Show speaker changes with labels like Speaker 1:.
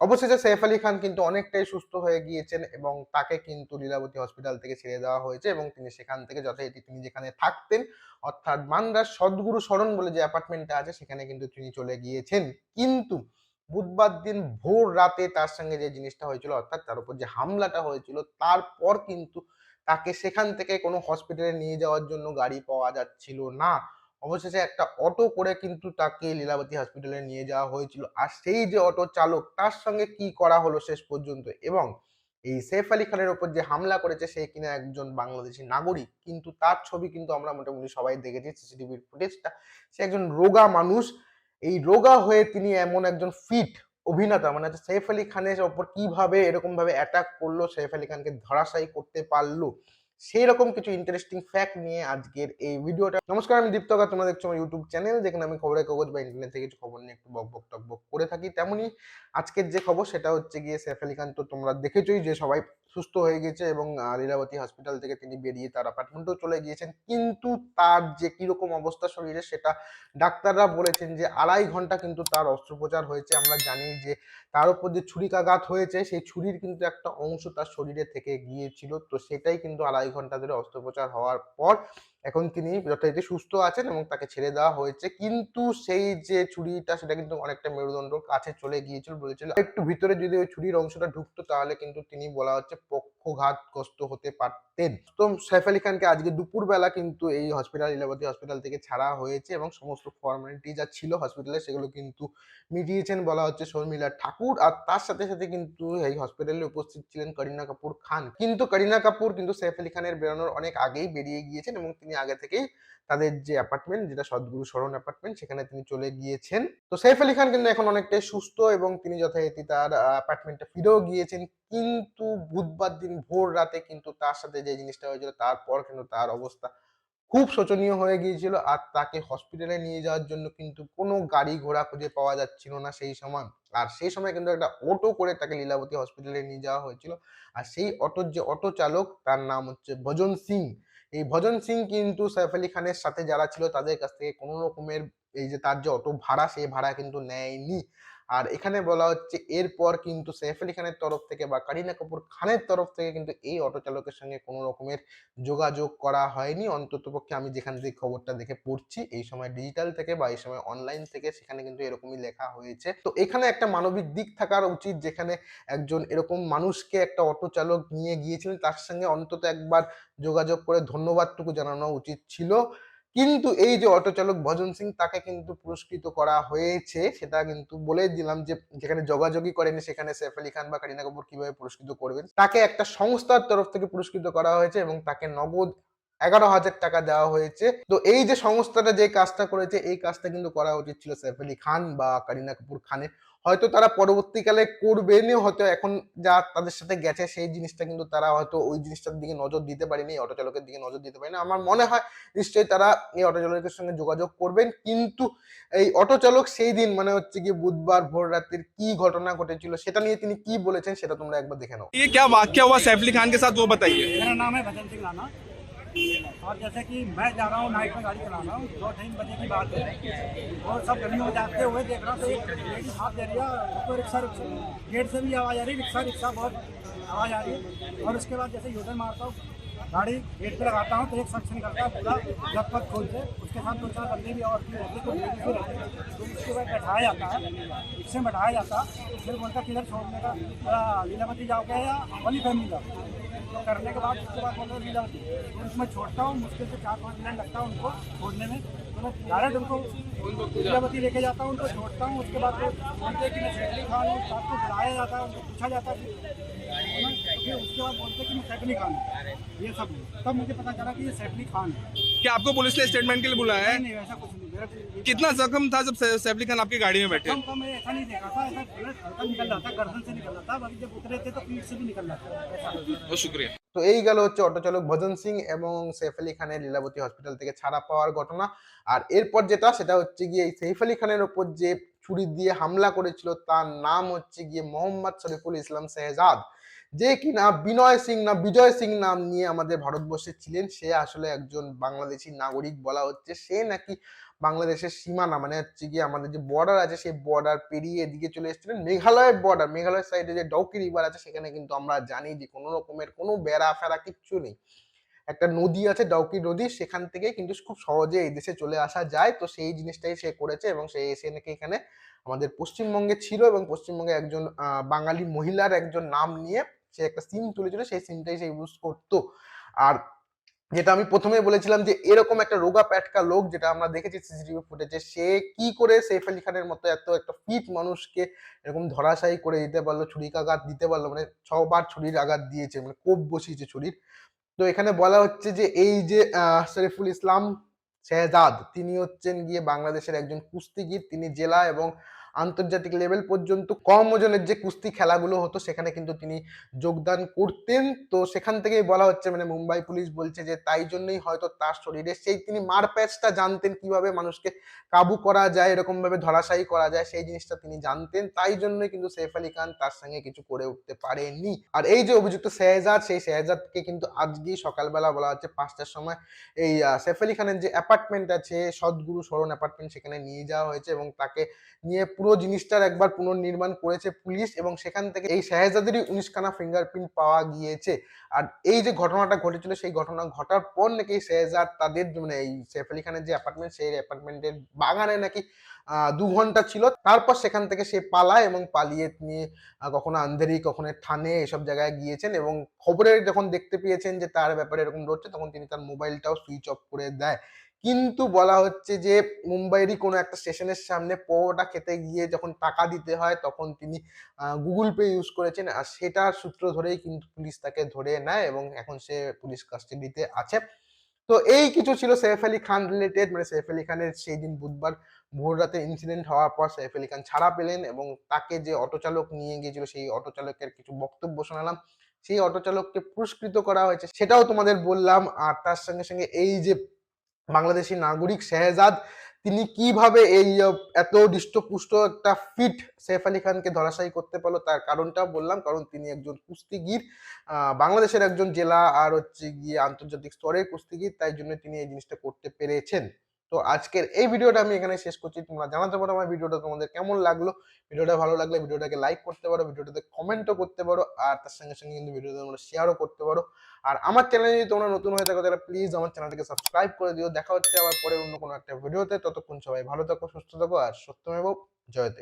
Speaker 1: অবশেষে সৈফ আলী খান কিন্তু অনেকটাই সুস্থ হয়ে গিয়েছেন এবং তাকে কিন্তু লীলাবতী হসপিটাল থেকে ছেড়ে দেওয়া হয়েছে এবং তিনি সেখান থেকে যথারীতি তিনি যেখানে থাকতেন, অর্থাৎ মান্দার সদ্গুরু শরণ বলে যে অ্যাপার্টমেন্টটা আছে, সেখানে কিন্তু তিনি চলে গিয়েছেন। কিন্তু বুধবার দিন ভোর রাতে তার সঙ্গে যে জিনিসটা হয়েছিল, অর্থাৎ তার উপর যে হামলাটা হয়েছিল, তারপর কিন্তু তাকে সেখান থেকে কোনো হসপিটালে নিয়ে যাওয়ার জন্য গাড়ি পাওয়া যাচ্ছিল না। অবশেষে একটা অটো করে কিন্তু তাকে লীলাবতী হসপিটালে নিয়ে যাওয়া হয়েছিল। আর সেই যে অটো চালক, তার সঙ্গে কি করা হলো শেষ পর্যন্ত? এবং এই সেফ আলী খানের ওপর যে হামলা করেছে, সে কিনা একজন বাংলাদেশি নাগরিক? কিন্তু তার ছবি কিন্তু আমরা মোটামুটি সবাই দেখেছি সিসিটিভির ফুটেজটা সে একজন রোগা মানুষ। এই রোগা হয়ে তিনি এমন একজন ফিট অভিনেতা মানে সৈফ আলী খানের ওপর কীভাবে এরকম ভাবে অ্যাটাক করল, সৈফ আলী খানকে ধরাশায়ী করতে পারল? সেই রকম কিছু ইন্টারেস্টিং ফ্যাক্ট নিয়ে আজকের এই ভিডিওটা নমস্কার, আমি দীপ্তকা তোমরা দেখছ আমার ইউটিউব চ্যানেল যেখানে আমি খবরের কাগজ বা ইন্টারনেট থেকে কিছু খবর নিয়ে একটু বক বক টক বক করে থাকি। তেমনই আজকের যে খবর, সেটা হচ্ছে গিয়ে সেফ আলী খান তো তোমরা দেখেছোই যে সবাই সুস্থ হয়ে গেছে এবং লীলাবতী হসপিটাল থেকে তিনি বেরিয়ে তার অ্যাপার্টমেন্টেও চলে গিয়েছেন। কিন্তু তার যে কীরকম অবস্থা শরীরে সেটা ডাক্তাররা বলেছেন যে, আড়াই ঘণ্টা কিন্তু তার অস্ত্রোপচার হয়েছে। আমরা জানি যে, তার উপর যে ছুরিকাঘাত হয়েছে, সেই ছুরির কিন্তু একটা অংশ তার শরীরে থেকে গিয়েছিল। তো সেটাই কিন্তু আড়াই ঘণ্টা ধরে অস্ত্রোপচার হওয়ার পর এখন তিনি যথারীতি সুস্থ আছেন এবং তাকে ছেড়ে দেওয়া হয়েছে। কিন্তু সেই যে ছুরিটা, সেটা কিন্তু অনেকটা মেরুদণ্ড কাছে চলে গিয়েছিল বলেছিল। একটু ভিতরে যদি ওই ছুরির অংশটা ঢুকতো, তাহলে কিন্তু তিনি বলা হচ্ছে পক্ষঘাতগ্রস্ত হতে পারতেন। তো সাইফ আলী খানকে আজকে দুপুরবেলা কিন্তু এই হসপিটাল ইলাবাদী হসপিটাল থেকে ছাড়া হয়েছে এবং সমস্ত ফর্মালিটি যা ছিল হসপিটালে সেগুলো কিন্তু মিটিয়েছেন বলা হচ্ছে শর্মিলা ঠাকুর। আর তার সাথে সাথে কিন্তু এই হসপিটালে উপস্থিত ছিলেন করিনা কাপুর খান। কিন্তু করিনা কাপুর কিন্তু সৈফ আলী খানের বেরোনোর অনেক আগেই বেরিয়ে গিয়েছেন এবং তিনি আগে থেকেই তাদের যে অ্যাপার্টমেন্ট যেটা সদ্গুরু শরণ অ্যাপার্টমেন্ট সেখানে তিনি চলে গিয়েছেন। তো সৈফ আলী খান কিন্তু এখন অনেকটাই সুস্থ এবং তিনি যথারীতি তার অ্যাপার্টমেন্টে ফিরেও গিয়েছেন। কিন্তু বুধবার দিন ভোর রাতে কিন্তু তার সাথে যে জিনিসটা হয়েছিল, তারপর কিন্তু তার অবস্থা খুব শোচনীয় হয়ে গিয়েছিল। আর তাকে হসপিটালে নিয়ে যাওয়ার জন্য কিন্তু কোনো গাড়ি ঘোড়া খুঁজে পাওয়া যাচ্ছিল না সেই সময়। আর সেই সময় কিন্তু একটা অটো করে তাকে লীলাবতী হসপিটালে নিয়ে যাওয়া হয়েছিল। আর সেই অটোর যে অটো চালক, তার নাম হচ্ছে ভজন সিং। এই ভজন সিং কিন্তু সাইফ আলী খানের সাথে যারা ছিল, তাদের কাছ থেকে কোনো রকমের এই যে তার যে অটো ভাড়া, সেই ভাড়া কিন্তু নেয়নি। আর এখানে বলা হচ্ছে, এরপর কিন্তু সৈফ আলী খানের তরফ থেকে বা কারিনা কাপুর খানের তরফ থেকে কিন্তু এই অটো চালকের সঙ্গে কোনো রকমের যোগাযোগ করা হয়নি। অন্ততপক্ষে আমি যেখান থেকে খবরটা দেখে পড়ছি, এই সময় ডিজিটাল থেকে বা এই সময় অনলাইন থেকে সেখানে কিন্তু এরকমই লেখা হয়েছে। তো এখানে একটা মানবিক দিক থাকার উচিত, যেখানে একজন এরকম মানুষকে একটা অটো চালক নিয়ে গিয়েছিলেন, তার সঙ্গে অন্তত একবার যোগাযোগ করে ধন্যবাদটুকু জানানো উচিত ছিল। কিন্তু এই যে অটো চালক ভজন সিং তাকে কিন্তু পুরস্কৃত করা হয়েছে, সেটা কিন্তু বলে দিলাম যে যেখানে যোগাযোগই করেনি সেখানে সৈফ আলী খান বা কারিনা কাপুর কীভাবে পুরস্কৃত করবেন। তাকে একটা সংস্থার তরফ থেকে পুরস্কৃত করা হয়েছে এবং তাকে নগদ এগারো হাজার টাকা দেওয়া হয়েছে। তো এই যে সংস্থাটা যে কাজটা করেছে, এই কাজটা কিন্তু করা উচিত ছিল সৈফ আলী খান বা কারিনা কাপুর খানের। হয়তো তারা পরবর্তীকালে করবেনও হয়তো এখন যা তাদের সাথে গেছে সেই জিনিসটা কিন্তু তারা হয়তো ওই জিনিসটার দিকে নজর দিতে পারেনি অটো চালকের দিকে নজর দিতে পারেনি আমার মনে হয় নিশ্চয়ই তারা এই অটো চালকের সঙ্গে যোগাযোগ করবেন কিন্তু এই অটো চালক সেই দিন মানে হচ্ছে কি বুধবার ভোর রাতের কি ঘটনা ঘটেছিল সেটা নিয়ে তিনি কি বলেছেন সেটা তোমরা একবার দেখে নাও
Speaker 2: ये क्या वाक्य हुआ सैफ अली खान के साथ वो बताइए
Speaker 3: मेरा नाम है भजन सिंह राणा और जैसे कि मैं जा रहा हूँ नाइट में गाड़ी चला रहा हूँ। दो ढाई बजे की बात है। और सब गर्मी में जाते हुए देख रहा हूँ तो एक लेडी हाथ दे रही है उसको रिक्शा गेट से भी आवाज़ आ रही है, रिक्शा रिक्शा बहुत आवाज़ आ रही है। और उसके बाद जैसे यूटर्न मारता हूँ, गाड़ी गेट पे लगाता हूँ तो एक शख्स निकलता है पूरा लगभग खोल से उसके साथ दो चार बंदे भी और तो तो उसके बाद बैठाया जाता है, रिक्शे में बैठाया जाता है। फिर बोलता किधर छोड़ने का लीलावती जाओगे या वली फैमिली जाओ करने के बाद उसके बाद बोलते लीलावती तो उसमें छोड़ता हूँ, मुश्किल से चार पाँच मिनट लगता है उनको छोड़ने में। तो मैं डायरेक्ट उनको लीलावती लेके जाता हूँ, उनको छोड़ता हूँ, उसके बाद फिर बोलते हैं कि मैं सेटली खा लूँ साथ को बुलाया जाता है, उनको पूछा जाता है है ना? फिर उसके बाद बोलते हैं कि मैं सैफली खान हूँ ये सब है। तब मुझे पता चला कि ये सैफली खान है
Speaker 2: क्या आपको पुलिस ने स्टेटमेंट के लिए बुलाया है
Speaker 3: नहीं नहीं ऐसा कुछ नहीं मेरा ये-
Speaker 2: कितना जख्म था जब सै- सैफ अली खान आपकी गाड़ी में बैठे
Speaker 3: कम कम मैं ऐसा नहीं देखा था ऐसा बुलेट हल्का निकल रहा था गर्दन से निकल रहा था बाकी जब उतरे थे तो पीठ से भी निकल रहा था ऐसा
Speaker 2: बहुत शुक्रिया
Speaker 1: তো এই গেল হচ্ছে অটো চালক ভজন সিং এবং সৈফ আলী খানের লীলাবতী হসপিটাল থেকে ছাড়া পাওয়ার ঘটনা আর এরপর যেটা সেটা হচ্ছে গিয়ে এই সৈফ আলী খানের ওপর যে ছুরি দিয়ে হামলা করেছিল তার নাম হচ্ছে গিয়ে মোহাম্মদ শরীফুল ইসলাম শেহজাদ যে কিনা বিনয় সিং না, বিজয় সিং নাম নিয়ে আমাদের ভারতবর্ষে ছিলেন, সে আসলে একজন বাংলাদেশি নাগরিক বলা হচ্ছে। সে নাকি বাংলাদেশের সীমানা মানে হচ্ছে গিয়ে আমাদের যে বর্ডার আছে, সেই বর্ডার পেরিয়ে এদিকে চলে এসেছিলেন। মেঘালয়ের বর্ডার মেঘালয়ের সাইডে যে ডউকি রিভার আছে, সেখানে কিন্তু আমরা জানি যে কোনো রকমের কোনো বেড়া ফেরা কিচ্ছু নেই। একটা নদী আছে, ডাউকি নদী, সেখান থেকে কিন্তু খুব সহজে এই দেশে চলে আসা যায়। তো সেই জিনিসটাই সে করেছে এবং সে এসে নাকি এখানে আমাদের পশ্চিমবঙ্গে ছিল এবং পশ্চিমবঙ্গে একজন বাঙালি মহিলার একজন নাম নিয়ে সে একটা সিম তুলেছিল, সেই সিমটাই সে ইউজ করতো। আর যেটা আমি প্রথমে বলেছিলাম যে, এরকম একটা রোগা প্যাটকা লোক যেটা আমরা দেখেছি সিসিটিভি ফুটেজে সে কি করে সেফ আলী খানের মতো এত একটা ফিট মানুষকে এরকম ধরাশায়ী করে দিতে পারল ছুরিকাঘাত দিতে পারল মানে ছবার ছুরির আঘাত দিয়েছে মানে কোপ বসিয়েছে ছুরির। তো এখানে বলা হচ্ছে যে, এই যে শরীফুল ইসলাম শেহজাদ, তিনি হচ্ছেন গিয়ে বাংলাদেশের একজন কুস্তিগির, তিনি জেলা এবং আন্তর্জাতিক লেভেল পর্যন্ত কম ওজনের যে কুস্তি খেলাগুলো হতো, সেখানে কিন্তু তিনি যোগদান করতেন। তো সেখান থেকেই বলা হচ্ছে মানে মুম্বাই পুলিশ বলছে যে, তাই জন্যই হয়তো তার শরীরে সেই তিনি মারপ্যাচটা জানতেন কীভাবে মানুষকে কাবু করা যায়, এরকমভাবে ধরাশায়ী করা যায়, সেই জিনিসটা তিনি জানতেন। তাই জন্যই কিন্তু সৈফ আলী খান তার সঙ্গে কিছু করে উঠতে পারেনি। আর এই যে অভিযুক্ত শেহজাদ, সেই শেহজাদকে কিন্তু আজকেই সকালবেলা বলা হচ্ছে পাঁচটার সময় এই সৈফ আলী খানের যে অ্যাপার্টমেন্ট আছে, সদ্গুরু শরণ অ্যাপার্টমেন্ট সেখানে নিয়ে যাওয়া হয়েছে এবং তাকে নিয়ে পুরো জিনিসটার একবার পুনর্নির্মাণ করেছে পুলিশ এবং সেখান থেকে এই শাহেজাদেরই উনিশখানা ফিঙ্গারপ্রিন্ট পাওয়া গিয়েছে। আর এই যে ঘটনাটা ঘটেছিল সেই ঘটনা ঘটার পর নাকি শেহজাদ তাদের মানে এই সৈফ আলী খানের যে অ্যাপার্টমেন্ট সেই অ্যাপার্টমেন্টের বাগানে নাকি দু ঘণ্টা ছিল। তারপর সেখান থেকে সে পালায় এবং পালিয়ে আহ, কখনো আন্ধেরি কখনো থানে এসব জায়গায় গিয়েছেন এবং খবরে যখন দেখতে পেয়েছেন যে তার ব্যাপারে এরকম রয়েছে তখন তিনি তার মোবাইলটাও সুইচ অফ করে দেয়। কিন্তু বলা হচ্ছে যে, মুম্বাইয়েরই কোনো একটা স্টেশনের সামনে পরোটা খেতে গিয়ে যখন টাকা দিতে হয়, তখন তিনি গুগল পে ইউজ করেছেন। আর সেটার সূত্র ধরেই কিন্তু পুলিশ তাকে ধরে নেয় এবং এখন সে পুলিশ কাস্টাডিতে আছে। তো এই কিছু ছিল সৈফ আলী খান রিলেটেড মানে সৈফ আলী খানের সেই দিন বুধবার ভোর রাতে ইনসিডেন্ট হওয়ার পর সৈফ আলী খান ছাড়া পেলেন এবং তাকে যে অটো চালক নিয়ে গিয়েছিল, সেই অটো চালকের কিছু বক্তব্য শোনালাম। সেই অটো চালককে পুরস্কৃত করা হয়েছে। সেটাও তোমাদের বললাম। আর তার সঙ্গে সঙ্গে এই যে বাংলাদেশি নাগরিক শেহজাদ, তিনি কীভাবে এই এত দৃষ্টপুষ্ট একটা ফিট সেফ আলী খানকে ধরাশায়ী করতে পারল তার কারণটাও বললাম, কারণ তিনি একজন কুস্তিগির বাংলাদেশের একজন জেলা আর হচ্ছে গিয়ে আন্তর্জাতিক স্তরের কুস্তিগির, তাই জন্য তিনি এই জিনিসটা করতে পেরেছেন। তো আজকের এই ভিডিওটা আমি এখানে শেষ করছি। তোমরা জানাতে পারো আমার ভিডিওটা তোমাদের কেমন লাগল। ভিডিওটা ভালো লাগলে ভিডিওটাকে লাইক করতে পারো, ভিডিওটাতে কমেন্টও করতে পারো, আর তার সঙ্গে সঙ্গে কিন্তু ভিডিওটা তোমরা শেয়ারও করতে পারো। আর আমার চ্যানেলে যদি তোমরা নতুন হয়ে থাকো তাহলে প্লিজ আমার চ্যানেলটাকে সাবস্ক্রাইব করে দিও। দেখা হচ্ছে আবার পরে অন্য কোনো একটা ভিডিওতে। ততক্ষণ সবাই ভালো থাকো, সুস্থ থাকো, আর সত্যমেব জয়তে।